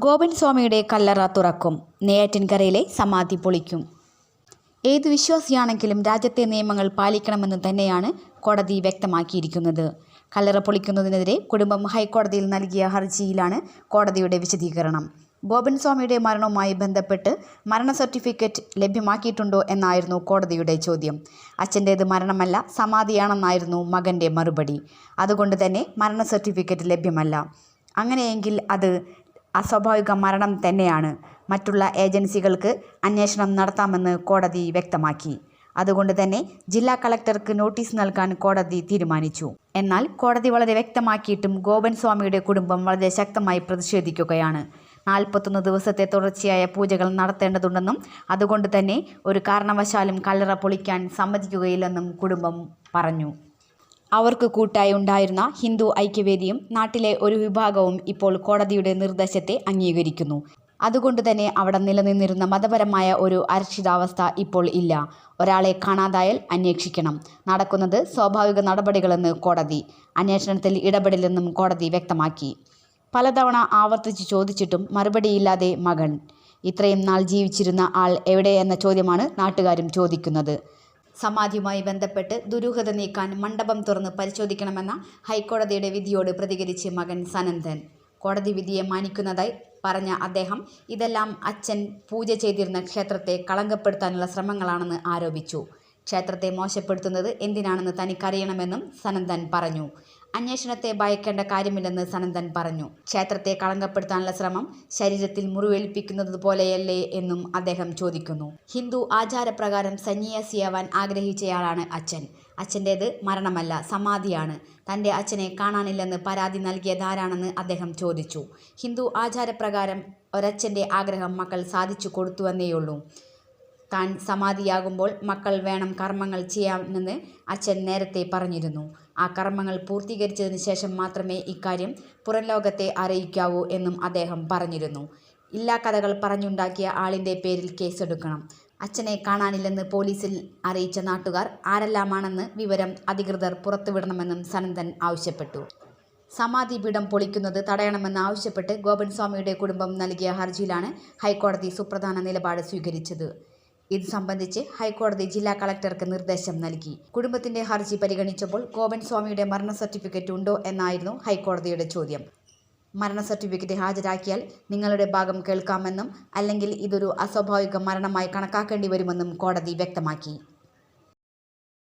ഗോപൻ സ്വാമിയുടെ കല്ലറ തുറക്കും. നെയ്യാറ്റിൻകരയിലെ സമാധി പൊളിക്കും. ഏത് വിശ്വാസിയാണെങ്കിലും രാജ്യത്തെ നിയമങ്ങൾ പാലിക്കണമെന്ന് തന്നെയാണ് കോടതി വ്യക്തമാക്കിയിരിക്കുന്നത്. കല്ലറ പൊളിക്കുന്നതിനെതിരെ കുടുംബം ഹൈക്കോടതിയിൽ നൽകിയ ഹർജിയിലാണ് കോടതിയുടെ വിശദീകരണം. ബോബൻ സ്വാമിയുടെ മരണവുമായി ബന്ധപ്പെട്ട് മരണ സർട്ടിഫിക്കറ്റ് ലഭ്യമാക്കിയിട്ടുണ്ടോ എന്നായിരുന്നു കോടതിയുടെ ചോദ്യം. അച്ഛന്റേത് മരണമല്ല സമാധിയാണെന്നായിരുന്നു മകന്റെ മറുപടി. അതുകൊണ്ട് തന്നെ മരണ സർട്ടിഫിക്കറ്റ് ലഭ്യമല്ല. അങ്ങനെയെങ്കിൽ അത് അസ്വാഭാവിക മരണം തന്നെയാണ്. മറ്റുള്ള ഏജൻസികൾക്ക് അന്വേഷണം നടത്താമെന്ന് കോടതി വ്യക്തമാക്കി. അതുകൊണ്ട് തന്നെ ജില്ലാ കളക്ടർക്ക് നോട്ടീസ് നൽകാൻ കോടതി തീരുമാനിച്ചു. എന്നാൽ കോടതി വളരെ വ്യക്തമാക്കിയിട്ടും ഗോപൻ സ്വാമിയുടെ കുടുംബം വളരെ ശക്തമായി പ്രതിഷേധിക്കുകയാണ്. നാൽപ്പത്തൊന്ന് ദിവസത്തെ തുടർച്ചയായ പൂജകൾ നടത്തേണ്ടതുണ്ടെന്നും അതുകൊണ്ട് തന്നെ ഒരു കാരണവശാലും കല്ലറ പൊളിക്കാൻ സമ്മതിക്കുകയില്ലെന്നും കുടുംബം പറഞ്ഞു. അവർക്ക് കൂട്ടായി ഉണ്ടായിരുന്ന ഹിന്ദു ഐക്യവേദിയും നാട്ടിലെ ഒരു വിഭാഗവും ഇപ്പോൾ കോടതിയുടെ നിർദ്ദേശത്തെ അംഗീകരിക്കുന്നു. അതുകൊണ്ട് തന്നെ അവിടെ നിലനിന്നിരുന്ന മതപരമായ ഒരു അരക്ഷിതാവസ്ഥ ഇപ്പോൾ ഇല്ല. ഒരാളെ കാണാതായാൽ അന്വേഷിക്കണം. നടക്കുന്നത് സ്വാഭാവിക നടപടികളെന്ന് കോടതി. അന്വേഷണത്തിൽ ഇടപെടില്ലെന്നും കോടതി വ്യക്തമാക്കി. പലതവണ ആവർത്തിച്ച് ചോദിച്ചിട്ടും മറുപടിയില്ലാതെ മകൻ. ഇത്രയും നാൾ ജീവിച്ചിരുന്ന ആൾ എവിടെ എന്ന ചോദ്യമാണ് നാട്ടുകാരും ചോദിക്കുന്നത്. സമാധിയുമായി ബന്ധപ്പെട്ട് ദുരൂഹത നീക്കാൻ മണ്ഡപം തുറന്ന് പരിശോധിക്കണമെന്ന ഹൈക്കോടതിയുടെ വിധിയോട് പ്രതികരിച്ച് മകൻ സനന്ദൻ. കോടതി വിധിയെ മാനിക്കുന്നതായി പറഞ്ഞ അദ്ദേഹം ഇതെല്ലാം അച്ഛൻ പൂജ ചെയ്തിരുന്ന ക്ഷേത്രത്തെ കളങ്കപ്പെടുത്താനുള്ള ശ്രമങ്ങളാണെന്ന് ആരോപിച്ചു. ക്ഷേത്രത്തെ മോശപ്പെടുത്തുന്നത് എന്തിനാണെന്ന് തനിക്കറിയണമെന്നും സനന്ദൻ പറഞ്ഞു. അന്വേഷണത്തെ ഭയക്കേണ്ട കാര്യമില്ലെന്ന് സനന്ദൻ പറഞ്ഞു. ക്ഷേത്രത്തെ കളങ്കപ്പെടുത്താനുള്ള ശ്രമം ശരീരത്തിൽ മുറിവേൽപ്പിക്കുന്നത് പോലെയല്ലേ എന്നും അദ്ദേഹം ചോദിക്കുന്നു. ഹിന്ദു ആചാരപ്രകാരം സന്യാസിയാവാൻ ആഗ്രഹിച്ചയാളാണ് അച്ഛൻ. അച്ഛന്റേത് മരണമല്ല സമാധിയാണ്. തന്റെ അച്ഛനെ കാണാനില്ലെന്ന് പരാതി നൽകിയതാരാണെന്ന് അദ്ദേഹം ചോദിച്ചു. ഹിന്ദു ആചാരപ്രകാരം ഒരച്ഛന്റെ ആഗ്രഹം മക്കൾ സാധിച്ചു കൊടുത്തുവെന്നേയുള്ളൂ താൻ സമാധിയാകുമ്പോൾ മക്കൾ വേണം കർമ്മങ്ങൾ ചെയ്യാമെന്ന് അച്ഛൻ നേരത്തെ പറഞ്ഞിരുന്നു. ആ കർമ്മങ്ങൾ പൂർത്തീകരിച്ചതിന് ശേഷം മാത്രമേ ഇക്കാര്യം പുറം ലോകത്തെ അറിയിക്കാവൂ എന്നും അദ്ദേഹം പറഞ്ഞിരുന്നു. ഇല്ലാ കഥകൾ പറഞ്ഞുണ്ടാക്കിയ ആളിന്റെ പേരിൽ കേസെടുക്കണം. അച്ഛനെ കാണാനില്ലെന്ന് പോലീസിൽ അറിയിച്ച നാട്ടുകാർ ആരെല്ലാമാണെന്ന് വിവരം അധികൃതർ പുറത്തുവിടണമെന്നും സനന്ദൻ ആവശ്യപ്പെട്ടു. സമാധി പീഠം പൊളിക്കുന്നത് തടയണമെന്ന് ആവശ്യപ്പെട്ട് ഗോപൻസ്വാമിയുടെ കുടുംബം നൽകിയ ഹർജിയിലാണ് ഹൈക്കോടതി സുപ്രധാന നിലപാട് സ്വീകരിച്ചത്. ഇത് സംബന്ധിച്ച് ഹൈക്കോടതി ജില്ലാ കളക്ടർക്ക് നിർദ്ദേശം നൽകി. കുടുംബത്തിന്റെ ഹർജി പരിഗണിച്ചപ്പോൾ ഗോപൻ സ്വാമിയുടെ മരണ സർട്ടിഫിക്കറ്റ് ഉണ്ടോ എന്നായിരുന്നു ഹൈക്കോടതിയുടെ ചോദ്യം. മരണ സർട്ടിഫിക്കറ്റ് ഹാജരാക്കിയാൽ നിങ്ങളുടെ ഭാഗം കേൾക്കാമെന്നും അല്ലെങ്കിൽ ഇതൊരു അസ്വാഭാവിക മരണമായി കണക്കാക്കേണ്ടി വരുമെന്നും കോടതി വ്യക്തമാക്കി.